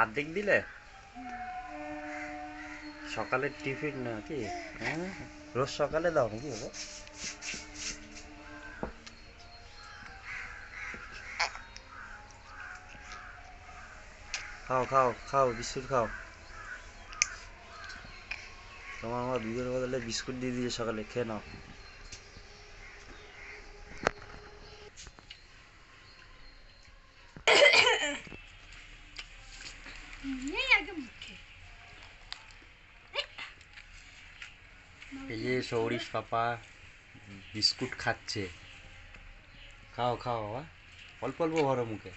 অর্ধেক দিলে? সকালের টিফিন নাকি কি? রোজ সকালে দাও নাকি ওকে খাও খাও খাও, বিস্কুট খাও। তোমার আমার দুধের বদলে বিস্কুট দিয়ে দিয়েছে সকালে, খেয়ে নাও নেই আগে মুখে এই যে সৌরিশ পাপা বিস্কুট খাচ্ছে। খাও খাও বাবা। অল্প অল্প ভরো মুখে।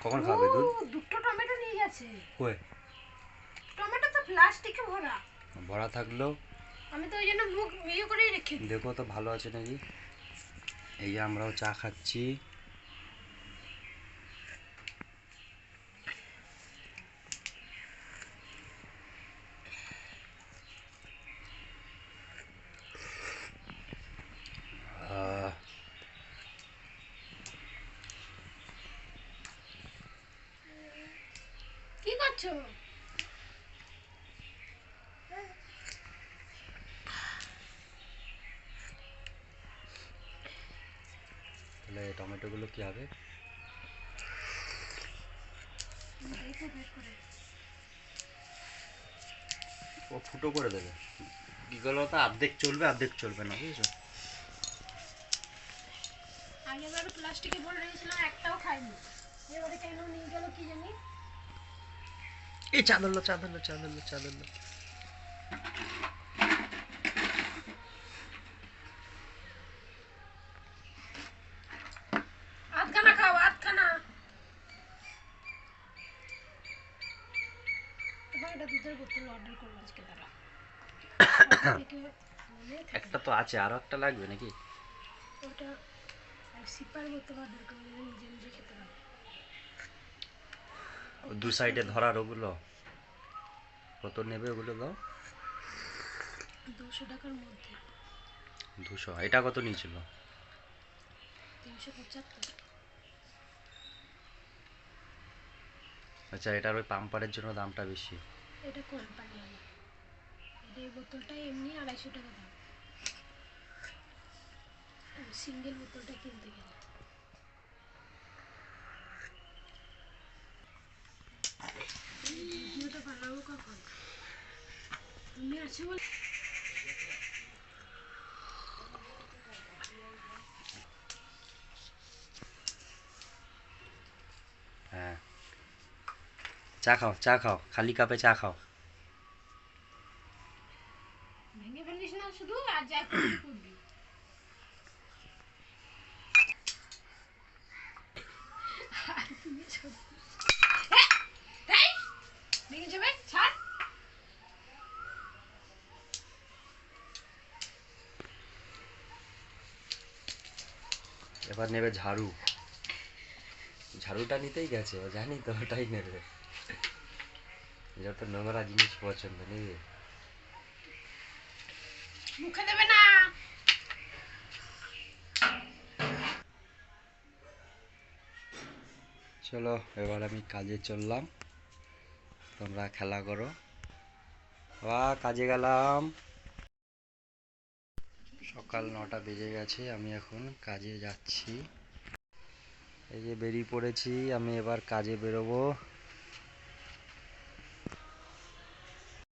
কখন খাবে দুধ? দুটো টমেটো নিয়ে গেছে। কই? টমেটো তো প্লাস্টিকে ভরা। ভরা থাকল। আমি তো ওই জন্য মুখ ইয়ে করেই রেখে দেখো তো ভালো আছে নাকি? এই যে আমরাও চা খাচ্ছি। কি করছ? তাহলে টমেটোগুলো কি হবে? ও ফুটো করে দেবে। এগুলো তো? অর্ধেক চলবে অর্ধেক চলবে না বুঝেছ? আগেবার প্লাস্টিকে ভরে রেখেছিলাম একটাও খাইনি। এবারে কেন নিয়ে গেল কি জানি? এই চা ধরলো চা ধরলো চা ধরলো চা ধরলো আধখানা খাও আধখানা। এবার এটা দুধের বোতল অর্ডার করব আজকে তারা থেকে মনে থাকে একটা তো আছে আরও একটা লাগবে নাকি? ওটা সিপার বোতল অর্ডার করব নিজে নিজে খেতে পারবে দু সাইডে ধরার ওগুলো কত নেবে ওগুলো দাও? দুশো টাকার মধ্যে। দুশো। এটা কত নিয়েছিল? তিনশো পঁচাত্তর। আচ্ছা এটার ওই পাম্পারের জন্য দামটা বেশি। এটা এই বোতলটা এমনি আড়াইশো টাকা দাম। সিঙ্গেল বোতলটা কিনতে গেলে। ভিডিওটা বানাবো কখন তুমি আছো বলে হ্যাঁ চা খাও চা খাও খালি কাপে চা খাও ভেঙে ফেলিস না শুধু আর যা করবি করবি আর তুমি ছোট- এই! এই! ভেঙে যাবে ছাড় এবার নেবে ঝাড়ু। ঝাড়ুটা নিতেই গেছে ও জানি তো ওটাই নেবে। যত নোংরা জিনিস পছন্দ নেবে মুখে দেবে না। চলো এবার আমি কাজে চললাম। তোমরা খেলা করো। বা কাজে গেলাম। সকাল নটা বেজে গেছে, আমি এখন কাজে যাচ্ছি। এই যে বেরিয়ে পড়েছি, আমি এবার কাজে বেরোবো।